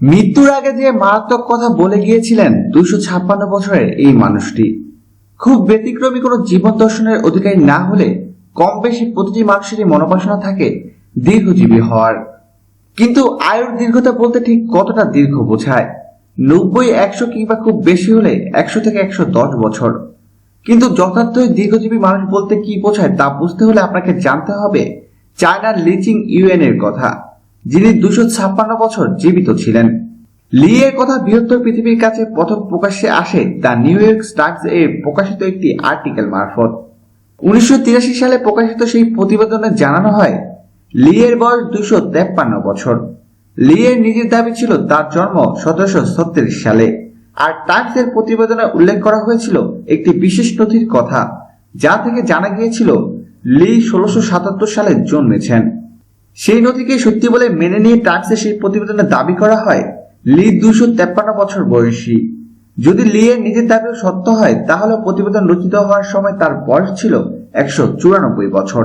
মৃত্যুর আগে যে মারাত্মক কথা বলে গিয়েছিলেন দুশো ছাপ্পান্ন বছরের এই মানুষটি, খুব ব্যতিক্রমী কোনো জীবন দর্শনের অধিকারী না হলে কম বেশি প্রতিটি মানুষেরই মনোবাসনা থাকে দীর্ঘজীবী হওয়ার। কিন্তু আয়ুর দীর্ঘতা বলতে ঠিক কতটা দীর্ঘ বোঝায়? নব্বই, একশো কিংবা খুব বেশি হলে একশো থেকে একশো দশ বছর। কিন্তু যথার্থই দীর্ঘজীবী মানুষ বলতে কি বোঝায় তা বুঝতে হলে আপনাকে জানতে হবে চায়নার লিচিং ইউএন এর কথা। যিনি দুশো ছাপ্পান্ন বছর জীবিত ছিলেন। লি এর কথা বৃহত্তর পৃথিবীর কাছে প্রথম প্রকাশ্যে আসে দ্য নিউ ইয়র্ক স্টার্স এ প্রকাশিত একটি আর্টিকেল মারফত। উনিশশো তিরাশি সালে প্রকাশিত সেই প্রতিবেদনে জানানো হয়, লি এর বয়স দুশো তেপ্পান্ন বছর। লি এর নিজের দাবি ছিল তার জন্ম সতেরোশো ছত্রিশ সালে। আর টাইমস এর প্রতিবেদনে উল্লেখ করা হয়েছিল একটি বিশেষ নথির কথা, যা থেকে জানা গিয়েছিল লি ষোলোশো সাতাত্তর সালে জন্মেছেন। সেই নথিকে সত্যি বলে মেনে নিয়ে টাইমসে সেই প্রতিবেদনে দাবি করা হয়, লি দুশো তেপ্পান্ন বছর বয়সী। যদি লি এর নিজের দাবিও সত্য হয় তাহলে প্রতিবেদন রচিত হওয়ার সময় তার বয়স ছিল একশো চুরানব্বই বছর।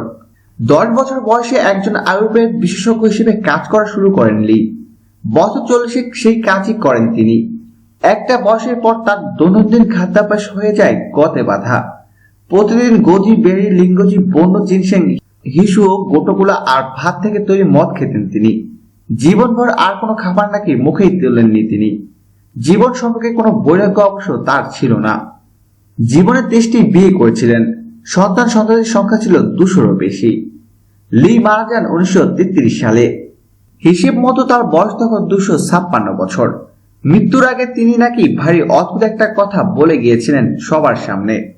দশ বছর বয়সে একজন আয়ুর্বেদ বিশেষজ্ঞ হিসেবে কাজ করা শুরু করেন লি। বছর চল্লিশে, সেই কাজই করেন তিনি। একটা বয়সের পর তার দৈনন্দিন খাদ্যাভ্যাস হয়ে যায় গতে বাধা। প্রতিদিন গজি বেরি লিঙ্গজি, বন্য জিনসেং হিসু গোটগুলা আর ভাত থেকে তৈরি মদ খেতেন তিনি। জীবনভর আর কোনো খাবার নাকি মুখেই তোলেননি তিনি। জীবন সম্পর্কে কোনো বৈরাগ্য অবশ্য তার ছিল না। জীবনে তেইশটি বিয়ে করেছিলেন। সন্তান সন্তানের সংখ্যা ছিল দুশোরও বেশি। লি মারা যান উনিশশো তেত্রিশ সালে। হিসেব মতো তার বয়স তখন দুশো ছাপ্পান্ন বছর। মৃত্যুর আগে তিনি নাকি ভারী অদ্ভুত একটা কথা বলে গিয়েছিলেন সবার সামনে।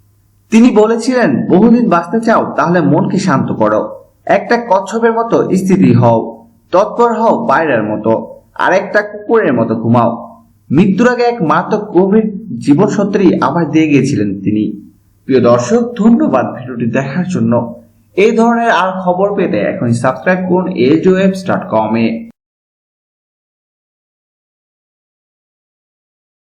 তিনি বলেছিলেন, বহুদিন বাঁচতে চাও, তাহলে মনকে শান্ত করো। একটা কচ্ছপের মতো স্থিতি হও, তৎপর হও বাইরের মতো, আর একটা কুকুরের মতো ঘুমাও। মৃত্যুর আগে এক মারাত্মক গভীর জীবন সত্যি আবার দিয়ে গিয়েছিলেন তিনি। প্রিয় দর্শক, ধন্যবাদ ভিডিওটি দেখার জন্য। এই ধরনের আর খবর পেতে এখন সাবস্ক্রাইব করুন এজ ডট কম এ।